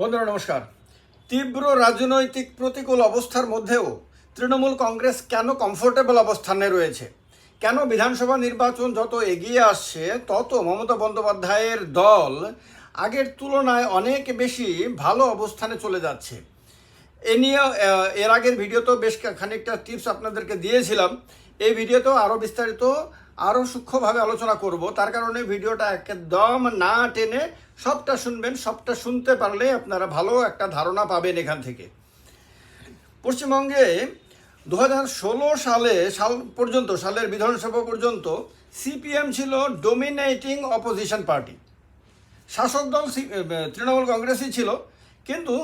বন্ধুরা, নমস্কার। তীব্র রাজনৈতিক প্রতিকূল অবস্থার মধ্যেও তৃণমূল কংগ্রেস কেন কমফোর্টেবল অবস্থানে রয়েছে? কেন বিধানসভা নির্বাচন যত এগিয়ে আসছে, তত মমতা বন্দ্যোপাধ্যায়ের দল আগের তুলনায় অনেক বেশি ভালো অবস্থানে চলে যাচ্ছে। এ নিয়ে এর আগের ভিডিওতেও বেশ খানিকটা টিপস আপনাদেরকে দিয়েছিলাম। এই ভিডিওতেও আরও বিস্তারিত আরও সূক্ষ্মভাবে আলোচনা করব। তার কারণে ভিডিওটা একদম না টেনে সবটা শুনবেন, সবটা শুনতে পারলে আপনারা ভালো একটা ধারণা পাবেন এখান থেকে। পশ্চিমবঙ্গে দু হাজার ষোলো সালে সাল পর্যন্ত, সালের বিধানসভা পর্যন্ত সিপিএম ছিল ডোমিনেটিং অপোজিশন পার্টি শাসক দল তৃণমূল কংগ্রেসই ছিল, কিন্তু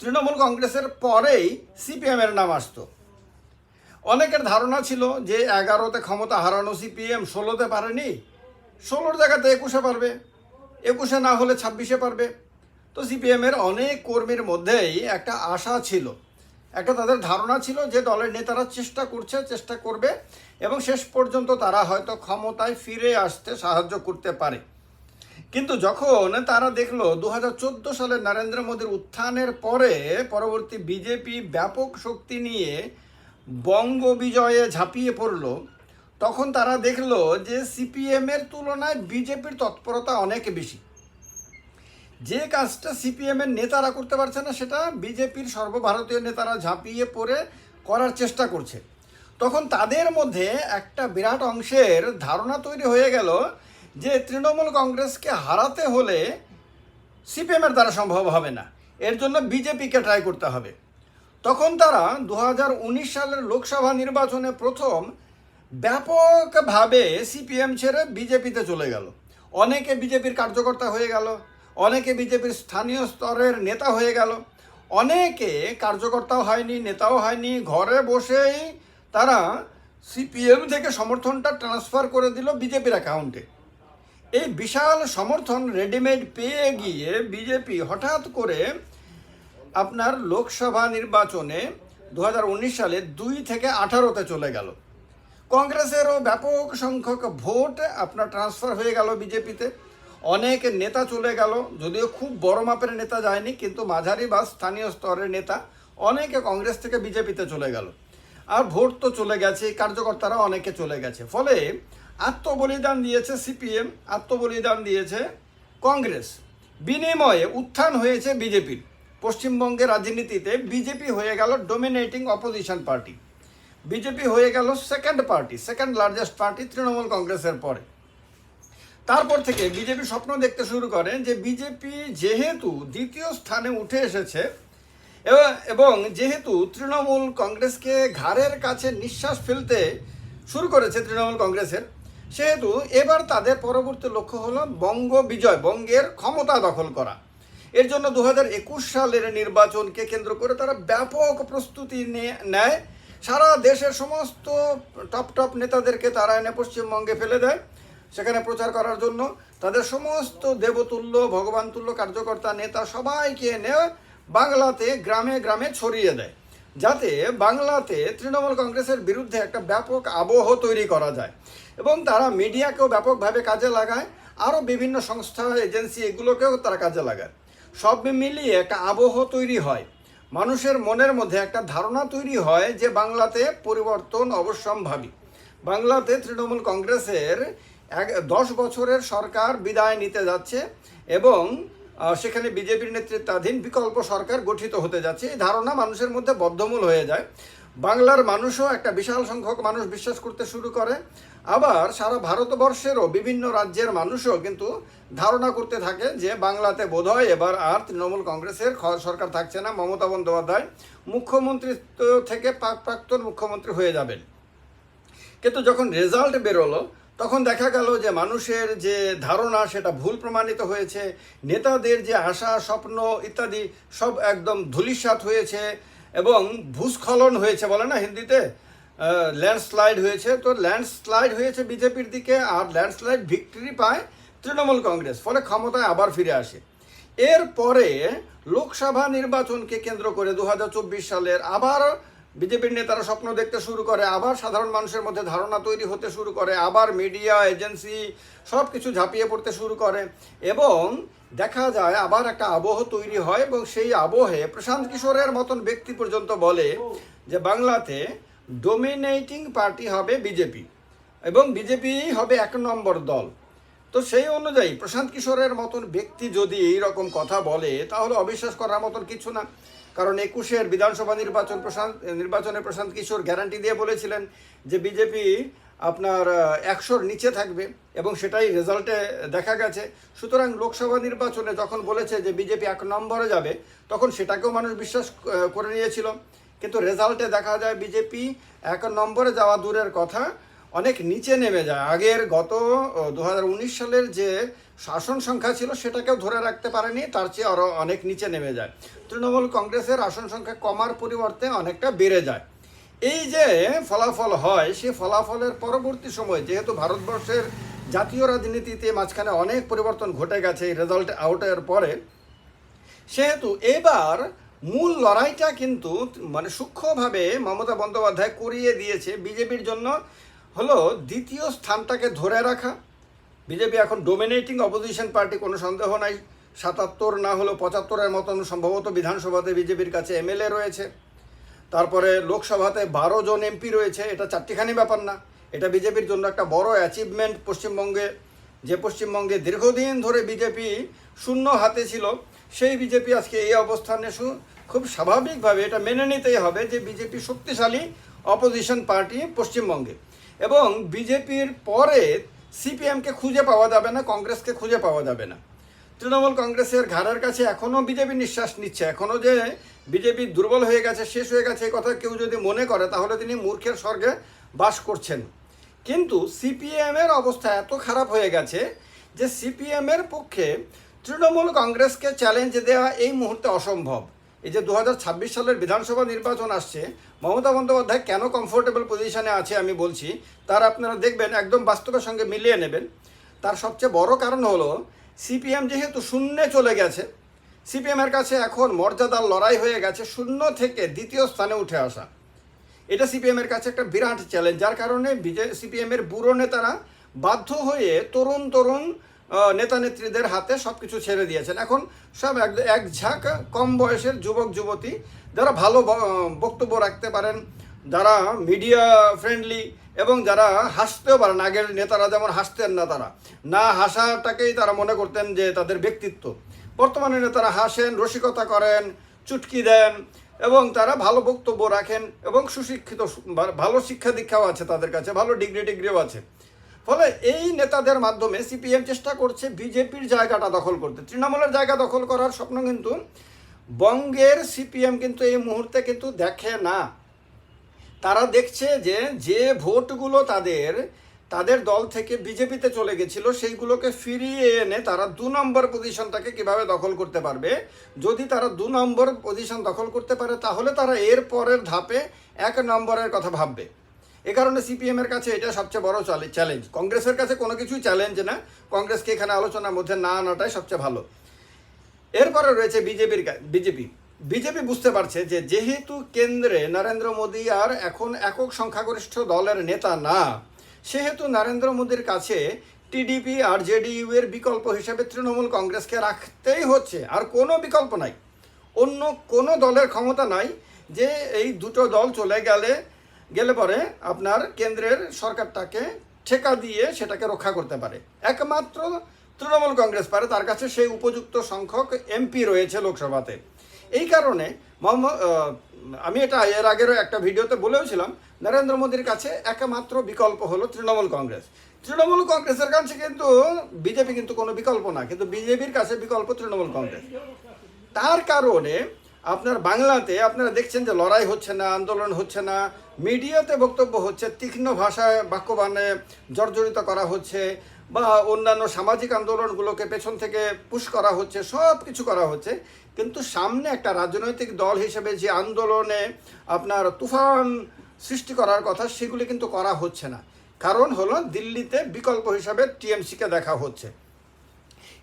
তৃণমূল কংগ্রেসের পরেই সিপিএমের নাম আসতো। অনেকের ধারণা ছিল যে এগারোতে ক্ষমতা হারানো সিপিএম, ষোলোতে পারেনি। ষোলোর জায়গাতে একুশে পারবে। একুশে না হলে ছাব্বিশে পারবে। তো সিপিএমের অনেক কর্মীর মধ্যেই একটা আশা ছিল। একটা তাদের ধারণা ছিল যে দলের নেতারা চেষ্টা করছে, চেষ্টা করবে এবং শেষ পর্যন্ত তারা হয়তো ক্ষমতায় ফিরে আসতে সাহায্য করতে পারে। কিন্তু যখন তারা দেখল দু হাজার চোদ্দ সালে নরেন্দ্র মোদীর উত্থানের পরে পরবর্তী বিজেপি ব্যাপক শক্তি নিয়ে বঙ্গ বিজয়ে ঝাঁপিয়ে পড়ল, তখন তারা দেখল যে সিপিএমের তুলনায় বিজেপির তৎপরতা অনেক বেশি। যে কাজটা সিপিএমের নেতারা করতে পারছে না, সেটা বিজেপির সর্বভারতীয় নেতারা ঝাঁপিয়ে পড়ে করার চেষ্টা করছে। তখন তাদের মধ্যে একটা বিরাট অংশের ধারণা তৈরি হয়ে গেল যে তৃণমূল কংগ্রেসকে হারাতে হলে সিপিএমের দ্বারা সম্ভব হবে না। এর জন্য বিজেপিকে ট্রাই করতে হবে। তখন তারা দু হাজার উনিশ সালের লোকসভা নির্বাচনে প্রথম ব্যাপকভাবে সিপিএম ছেড়ে বিজেপিতে চলে গেল। অনেকে বিজেপির কার্যকর্তা হয়ে গেল, অনেকে বিজেপির স্থানীয় স্তরের নেতা হয়ে গেল। অনেকে কার্যকর্তাও হয়নি, নেতাও হয়নি, ঘরে বসেই তারা সিপিএম থেকে সমর্থনটা ট্রান্সফার করে দিল বিজেপির অ্যাকাউন্টে এই বিশাল সমর্থন রেডিমেড পেয়ে গিয়ে বিজেপি হঠাৎ করে আপনার লোকসভা নির্বাচনে দু হাজার উনিশ সালে দুই থেকে আঠারোতে চলে গেল। কংগ্রেসেরও ব্যাপক সংখ্যক ভোট আপনার ট্রান্সফার হয়ে গেল বিজেপিতে। অনেক নেতা চলে গেল, যদিও খুব বড় মাপের নেতা যায়নি, কিন্তু মাঝারি বা স্থানীয় স্তরের নেতা অনেকে কংগ্রেস থেকে বিজেপিতে চলে গেল। আর ভোট তো চলে গেছে কার্যকর্তারা অনেকে চলে গেছে। ফলে আত্মবলিদান দিয়েছে সিপিএম, আত্মবলিদান দিয়েছে কংগ্রেস। বিনিময়ে উত্থান হয়েছে বিজেপির। পশ্চিমবঙ্গের রাজনীতিতে বিজেপি হয়ে গেল ডোমিনেটিং অপোজিশন পার্টি বিজেপি হয়ে গেল second party second largest party Trinamool কংগ্রেসের পরে। তারপর থেকে বিজেপি স্বপ্ন দেখতে শুরু করে যে বিজেপি যেহেতু দ্বিতীয় স্থানে উঠে এসেছে এবং যেহেতু তৃণমূল কংগ্রেসকে ঘাড়ের কাছে নিঃশ্বাস ফেলতে শুরু করেছে তৃণমূল কংগ্রেসের, সেহেতু এবার তাদের পরবর্তী লক্ষ্য হলো বঙ্গ বিজয়, বঙ্গের ক্ষমতা দখল করা। এর জন্য দু হাজার একুশ সালের নির্বাচনকে কেন্দ্র করে তারা ব্যাপক প্রস্তুতি নিয়ে- সারা দেশের সমস্ত টপ টপ নেতাদেরকে তারা এনে পশ্চিমবঙ্গে ফেলে দেয়। সেখানে প্রচার করার জন্য তাদের সমস্ত দেবতুল্য, ভগবানতুল্য কার্যকর্তা, নেতা সবাইকে এনে বাংলাতে গ্রামে গ্রামে ছড়িয়ে দেয়। যাতে বাংলাতে তৃণমূল কংগ্রেসের বিরুদ্ধে একটা ব্যাপক আবহ তৈরি করা যায় এবং তারা মিডিয়াকেও ব্যাপকভাবে কাজে লাগায়। আরও বিভিন্ন সংস্থা, এজেন্সি এগুলোকেও তারা কাজে লাগায়। সব মিলিয়ে একটা আবহ তৈরি হয়। মানুষের মনের মধ্যে একটা ধারণা তৈরি হয় যে বাংলাতে পরিবর্তন অবশ্যম্ভাবী। বাংলাতে তৃণমূল কংগ্রেসের এক দশ বছরের সরকার বিদায় নিতে যাচ্ছে এবং সেখানে বিজেপির নেতৃত্বাধীন বিকল্প সরকার গঠিত হতে যাচ্ছে। এই ধারণা মানুষের মধ্যে বদ্ধমূল হয়ে যায়। বাংলার মানুষও একটা বিশাল সংখ্যক মানুষ বিশ্বাস করতে শুরু করে। আবার সারা ভারতবর্ষেরও বিভিন্ন রাজ্যের মানুষও কিন্তু ধারণা করতে থাকে যে বাংলাতে বোধহয় এবার আর তৃণমূল কংগ্রেসের সরকার থাকছে না। মমতা বন্দ্যোপাধ্যায় মুখ্যমন্ত্রিত্ব থেকে প্রাক্তন মুখ্যমন্ত্রী হয়ে যাবেন। কিন্তু যখন রেজাল্ট বেরোলো, তখন দেখা গেল যে মানুষের যে ধারণা, সেটা ভুল প্রমাণিত হয়েছে। নেতাদের যে আশা, স্বপ্ন ইত্যাদি সব একদম ধূলিসাৎ হয়েছে। এবং ভূস্খলন হয়েছে, বলে না হিন্দিতে? ল্যান্ডস্লাইড হয়েছে। তো ল্যান্ডস্লাইড হয়েছে বিজেপির দিকে, আর ল্যান্ডস্লাইড ভিক্টরি পায় তৃণমূল কংগ্রেস, ফলে ক্ষমতায় আবার ফিরে আসে। এরপরে লোকসভা নির্বাচনকে কেন্দ্র করে দু হাজার চব্বিশ সালের আবার বিজেপির নেতারা স্বপ্ন দেখতে শুরু করে, আবার সাধারণ মানুষের মধ্যে ধারণা তৈরি হতে শুরু করে, আবার মিডিয়া, এজেন্সি সব কিছু ঝাঁপিয়ে পড়তে শুরু করে এবং দেখা যায় আবার একটা আবহ তৈরি হয় এবং সেই আবহে প্রশান্ত কিশোরের মতন ব্যক্তি পর্যন্ত বলে যে বাংলাতে ডোমিনেটিং পার্টি হবে বিজেপি এবং বিজেপি হবে এক নম্বর দল। তো সেই অনুযায়ী প্রশান্ত কিশোরের মতন ব্যক্তি যদি এই রকম কথা বলে, তাহলে অবিশ্বাস করার মতন কিছু না। কারণ একুশের বিধানসভা নির্বাচন প্রশান্ত নির্বাচনে প্রশান্ত কিশোর গ্যারান্টি দিয়ে বলেছিলেন যে বিজেপি আপনার একশোর নিচে থাকবে এবং সেটাই রেজাল্টে দেখা গেছে। সুতরাং লোকসভা নির্বাচনে যখন বলেছে যে বিজেপি এক নম্বরে যাবে, তখন সেটাকেও মানুষ বিশ্বাস করে নিয়েছিল। কিন্তু রেজাল্টে দেখা যায় বিজেপি এক নম্বরে যাওয়া দূরের কথা। অনেক নিচে নেমে যায়। আগের গত দু হাজার উনিশ সালের যে শাসন সংখ্যা ছিল, সেটাকেও ধরে রাখতে পারেনি, তার চেয়ে আরও অনেক নিচে নেমে যায়। তৃণমূল কংগ্রেসের আসন সংখ্যা কমার পরিবর্তে অনেকটা বেড়ে যায়। এই যে ফলাফল হয় সেই ফলাফলের পরবর্তী সময়, যেহেতু ভারতবর্ষের জাতীয় রাজনীতিতে মাঝখানে অনেক পরিবর্তন ঘটে গেছে এই রেজাল্ট আউটের পরে, সেহেতু এবার মূল লড়াইটা কিন্তু মানে সূক্ষ্মভাবে মমতা বন্দ্যোপাধ্যায় করিয়ে দিয়েছে, বিজেপির জন্য হলো দ্বিতীয় স্থানটাকে ধরে রাখা। বিজেপি এখন ডোমিনেটিং অপোজিশন পার্টি কোনো সন্দেহ নাই। সাতাত্তর না হলেও পঁচাত্তরের মতন সম্ভবত বিধানসভাতে বিজেপির কাছে এমএলএ রয়েছে। তারপরে লোকসভাতে বারো জন এমপি রয়েছে, এটা চারটিখানি ব্যাপার না। এটা বিজেপির জন্য একটা বড় অ্যাচিভমেন্ট পশ্চিমবঙ্গে। যে পশ্চিমবঙ্গে দীর্ঘদিন ধরে বিজেপি শূন্য হাতে ছিল, সেই বিজেপি আজকে এই অবস্থানে খুব স্বাভাবিকভাবে এটা মেনে নিতেই হবে যে বিজেপি শক্তিশালী অপোজিশন পার্টি পশ্চিমবঙ্গে। এবং বিজেপির পরে সিপিএমকে খুঁজে পাওয়া যাবে না, কংগ্রেসকে খুঁজে পাওয়া যাবে না। তৃণমূল কংগ্রেসের ঘাড়ের কাছে এখনও বিজেপি নিঃশ্বাস নিচ্ছে। এখনও যে বিজেপি দুর্বল হয়ে গেছে, শেষ হয়ে গেছে এই কথা কেউ যদি মনে করে, তাহলে তিনি মূর্খের স্বর্গে বাস করছেন। কিন্তু সিপিএমের অবস্থা এত খারাপ হয়ে গেছে যে সিপিএমের পক্ষে তৃণমূল কংগ্রেসকে চ্যালেঞ্জ দেওয়া এই মুহূর্তে অসম্ভব। এই যে দু হাজার ছাব্বিশ সালের বিধানসভা নির্বাচন আসছে, মমতা বন্দ্যোপাধ্যায় কেন কমফোর্টেবল পজিশনে আছে আমি বলছি, তার আপনারা দেখবেন, একদম বাস্তবের সঙ্গে মিলিয়ে নেবেন। তার সবচেয়ে বড় কারণ হলো সিপিএম যেহেতু শূন্যে চলে গেছে সিপিএমের কাছে এখন মর্যাদার লড়াই হয়ে গেছে শূন্য থেকে দ্বিতীয় স্থানে উঠে আসা। এটা সিপিএমের কাছে একটা বিরাট চ্যালেঞ্জ যার কারণে বিজে সিপিএমের বুড়ো নেতারা বাধ্য হয়ে তরুণ তরুণ নেতা নেত্রীদের হাতে সব কিছু ছেড়ে দিয়েছেন। এখন সব এক এক ঝাঁক কম বয়সের যুবক, যুবতী, যারা ভালো বক্তব্য রাখতে পারেন, যারা মিডিয়া ফ্রেন্ডলি এবং যারা হাসতেও পারেন। আগের নেতারা যেমন হাসতেন না তারা। না হাসাটাকেই তারা মনে করতেন যে তাদের ব্যক্তিত্ব। বর্তমানে নেতারা হাসেন, রসিকতা করেন, চুটকি দেন এবং তারা ভালো বক্তব্য রাখেন এবং সুশিক্ষিত ভালো শিক্ষা দীক্ষাও আছে তাদের কাছে, ভালো ডিগ্রি টিগ্রিও আছে। ফলে এই নেতাদের মাধ্যমে সিপিএম চেষ্টা করছে বিজেপির জায়গাটা দখল করতে। তৃণমূলের জায়গা দখল করার স্বপ্ন কিন্তু বঙ্গের সিপিএম কিন্তু এই মুহূর্তে কিন্তু দেখে না। তারা দেখছে যে যে ভোটগুলো তাদের তাদের দল থেকে বিজেপিতে চলে গেছিল, সেইগুলোকে ফিরিয়ে এনে তারা দু নম্বর পজিশনটাকে কীভাবে দখল করতে পারবে? যদি তারা দু নম্বর পজিশন দখল করতে পারে, তাহলে তারা এর পরের ধাপে এক নম্বরের কথা ভাববে। এ কারণে সিপিএম এর কাছে এটা সবচেয়ে বড় চ্যালেঞ্জ কংগ্রেসের কাছে কোনো কিছুই চ্যালেঞ্জ না। কংগ্রেসকে এখানে আলোচনার মধ্যে না আনাটাই সবচেয়ে ভালো। এরপরে রয়েছে বিজেপির বিজেপি। বিজেপি বুঝতে পারছে যে যেহেতু কেন্দ্রে নরেন্দ্র মোদী আর এখন একক সংখ্যাগরিষ্ঠ দলের নেতা না, সেহেতু নরেন্দ্র মোদীর কাছে টিডিপি আর জেডিইউ এর বিকল্প হিসেবে তৃণমূল কংগ্রেসকে রাখতেই হচ্ছে। আর কোনো বিকল্প নাই। অন্য কোনো দলের ক্ষমতা নাই যে এই দুটো দল চলে গেলে গেলে পরে আপনার কেন্দ্রের সরকারটাকে ঠেকা দিয়ে সেটাকে রক্ষা করতে পারে। একমাত্র তৃণমূল কংগ্রেস পারে, তার কাছে সেই উপযুক্ত সংখ্যক এমপি রয়েছে লোকসভাতে। এই কারণে আমি এটা এর আগেরও একটা ভিডিওতে বলেওছিলাম, নরেন্দ্র মোদীর কাছে একমাত্র বিকল্প হলো তৃণমূল কংগ্রেস। তৃণমূল কংগ্রেসের কাছে কিন্তু বিজেপি কিন্তু কোনো বিকল্প না, কিন্তু বিজেপির কাছে বিকল্প তৃণমূল কংগ্রেস। তার কারণে আপনার বাংলাতে আপনারা দেখছেন যে লড়াই হচ্ছে না, আন্দোলন হচ্ছে না, মিডিয়াতে বক্তব্য হচ্ছে, তীক্ষ্ণ ভাষায় বাক্যবাণে জর্জরিত করা হচ্ছে, বা অন্যান্য সামাজিক আন্দোলনগুলোকে পেছন থেকে পুশ করা হচ্ছে সব কিছু করা হচ্ছে। কিন্তু সামনে একটা রাজনৈতিক দল হিসেবে যে আন্দোলনে আপনার তুফান সৃষ্টি করার কথা, সেগুলি কিন্তু করা হচ্ছে না। কারণ হলো দিল্লিতে বিকল্প হিসাবে টিএমসিকে দেখা হচ্ছে।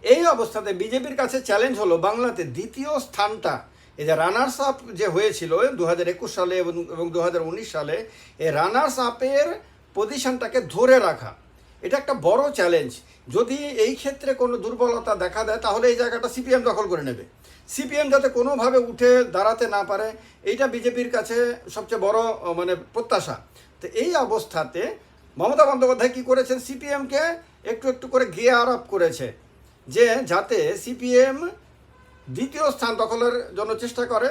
এই অবস্থাতে বিজেপির কাছে চ্যালেঞ্জ হলো বাংলাতে দ্বিতীয় স্থানটা এই যে রানার্স আপ যে হয়েছিল দু হাজার একুশ সালে এবং এবং দু হাজার উনিশ সালে, এই রানার্স আপের পজিশনটাকে ধরে রাখা, এটা একটা বড় চ্যালেঞ্জ যদি এই ক্ষেত্রে কোনো দুর্বলতা দেখা দেয়, তাহলে এই জায়গাটা সিপিএম দখল করে নেবে। সিপিএম যাতে কোনোভাবে উঠে দাঁড়াতে না পারে, এইটা বিজেপির কাছে সবচেয়ে বড় মানে প্রত্যাশা। তো এই অবস্থাতে মমতা বন্দ্যোপাধ্যায় কী করেছেন? সিপিএমকে একটু একটু করে গিয়ার আপ করেছে, যে যাতে সিপিএম দ্বিতীয় স্থান দখলের জন্য চেষ্টা করে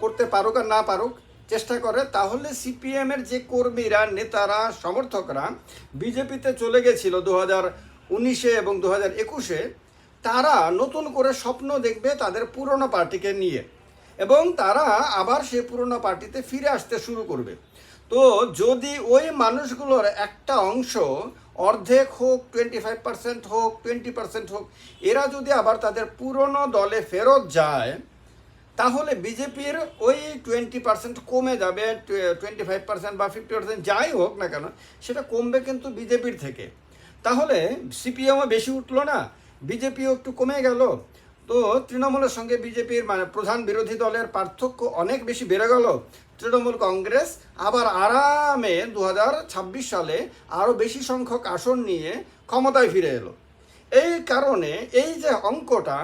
করতে পারুক আর না পারুক, চেষ্টা করে, তাহলে সিপিএমের যে কর্মীরা, নেতারা, সমর্থকরা বিজেপিতে চলে গেছিল দু হাজার উনিশে এবং দু হাজার একুশে, তারা নতুন করে স্বপ্ন দেখবে তাদের পুরনো পার্টিকে নিয়ে। এবং তারা আবার সেই পুরনো পার্টিতে ফিরে আসতে শুরু করবে। তো যদি ওই মানুষগুলোর একটা অংশ অর্ধেক হোক টোয়েন্টি ফাইভ পার্সেন্ট হোক টোয়েন্টি পার্সেন্ট হোক, এরা যদি আবার তাদের পুরনো দলে ফেরত যায়, তাহলে বিজেপির ওই টোয়েন্টি পার্সেন্ট কমে যাবে টোয়েন্টি ফাইভ পার্সেন্ট বা ফিফটি পার্সেন্ট যাই হোক না কেন, সেটা কমবে কিন্তু বিজেপির থেকে। তাহলে সিপিএমও বেশি উঠল না, বিজেপিও একটু কমে গেল। তো তৃণমূলের সঙ্গে বিজেপির মানে প্রধান বিরোধী দলের পার্থক্য অনেক বেশি বেড়ে গেল। তৃণমূল কংগ্রেস আবার আরামে দু হাজার ছাব্বিশ সালে আরও বেশি সংখ্যক আসন নিয়ে ক্ষমতায় ফিরে এলো। এই কারণে এই যে অঙ্কটা,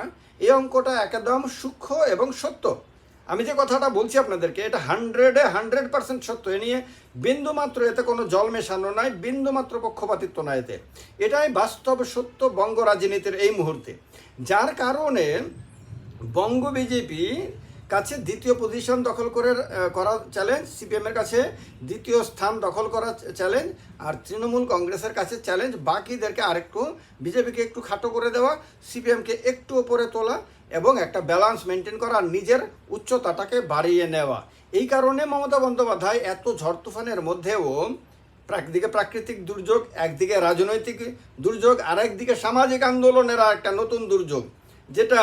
এই অঙ্কটা একদম সূক্ষ্ম এবং সত্য। আমি যে কথাটা বলছি আপনাদেরকে, এটা হান্ড্রেডে হান্ড্রেড পার্সেন্ট সত্য। এ নিয়ে বিন্দুমাত্র এতে কোনো জল মেশানো নাই, বিন্দুমাত্র পক্ষপাতিত্ব নাই এতে। এটাই বাস্তব সত্য বঙ্গ রাজনীতির এই মুহূর্তে। যার কারণে বঙ্গ বিজেপি কাছে দ্বিতীয় পজিশন দখল করে করা চ্যালেঞ্জ সিপিএমের কাছে দ্বিতীয় স্থান দখল করা চ্যালেঞ্জ আর তৃণমূল কংগ্রেসের কাছে চ্যালেঞ্জ বাকিদেরকে আরেকটু, বিজেপিকে একটু খাটো করে দেওয়া সিপিএমকে একটু ওপরে তোলা এবং একটা ব্যালান্স মেনটেন করা, নিজের উচ্চতাটাকে বাড়িয়ে নেওয়া। এই কারণে মমতা বন্দ্যোপাধ্যায় এত ঝড় তুফানের মধ্যেও একদিকে প্রাকৃতিক দুর্যোগ, একদিকে রাজনৈতিক দুর্যোগ আর একদিকে সামাজিক আন্দোলনের একটা নতুন দুর্যোগ। যেটা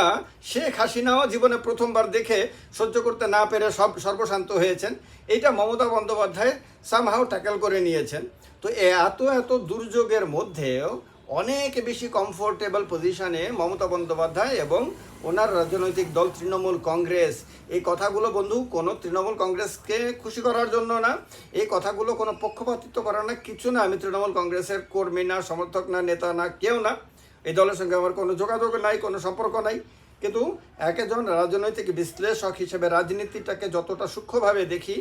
শেখ হাসিনাও জীবনে প্রথমবার দেখে সহ্য করতে না পেরে সব সর্বশান্ত হয়েছেন, এইটা মমতা বন্দ্যোপাধ্যায় সামহাও ট্যাকেল করে নিয়েছেন। তো এত এত দুর্যোগের মধ্যেও অনেক বেশি কমফোর্টেবল পজিশনে মমতা বন্দ্যোপাধ্যায় এবং ওনার রাজনৈতিক দল তৃণমূল কংগ্রেস, এই কথাগুলো বন্ধু কোনো তৃণমূল কংগ্রেসকে খুশি করার জন্য না, এই কথাগুলো কোনো পক্ষপাতিত্ব করার না, কিছু না, আমি তৃণমূল কংগ্রেসের কর্মী না, সমর্থক না, নেতা না, কেউ না। এই দলের সঙ্গে আমার কোনো যোগাযোগ নাই, কোনো সম্পর্ক নাই। কিন্তু একজন রাজনৈতিক বিশ্লেষক হিসেবে রাজনীতিটাকে যতটা সূক্ষ্মভাবে দেখি,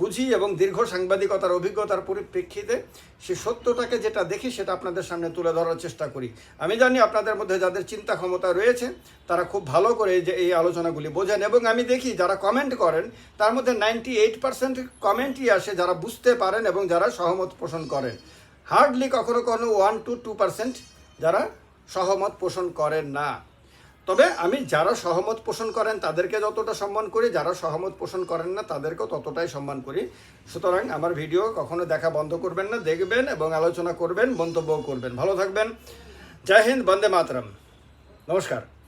বুঝি এবং দীর্ঘ সাংবাদিকতার অভিজ্ঞতার পরিপ্রেক্ষিতে সে সত্যটাকে যেটা দেখি সেটা আপনাদের সামনে তুলে ধরার চেষ্টা করি। আমি জানি আপনাদের মধ্যে যাদের চিন্তা ক্ষমতা রয়েছে, তারা খুব ভালো করে যে এই আলোচনাগুলি বোঝেন এবং আমি দেখি যারা কমেন্ট করেন, তার মধ্যে নাইনটি এইট পার্সেন্ট কমেন্টই আসে যারা বুঝতে পারেন এবং যারা সহমত পোষণ করেন। হার্ডলি কখনো কখনো ওয়ান টু টু পার্সেন্ট যারা সহমত পোষণ করেন না। তবে আমি যারা সহমত পোষণ করেন, তাদেরকে যতটা সম্মান করি, যারা সহমত পোষণ করেন না, তাদেরকেও ততটাই সম্মান করি। সুতরাং আমার ভিডিও কখনো দেখা বন্ধ করবেন না, দেখবেন এবং আলোচনা করবেন, মন্তব্যও করবেন। ভালো থাকবেন। জয় হিন্দ, বন্দে মাতরম। নমস্কার।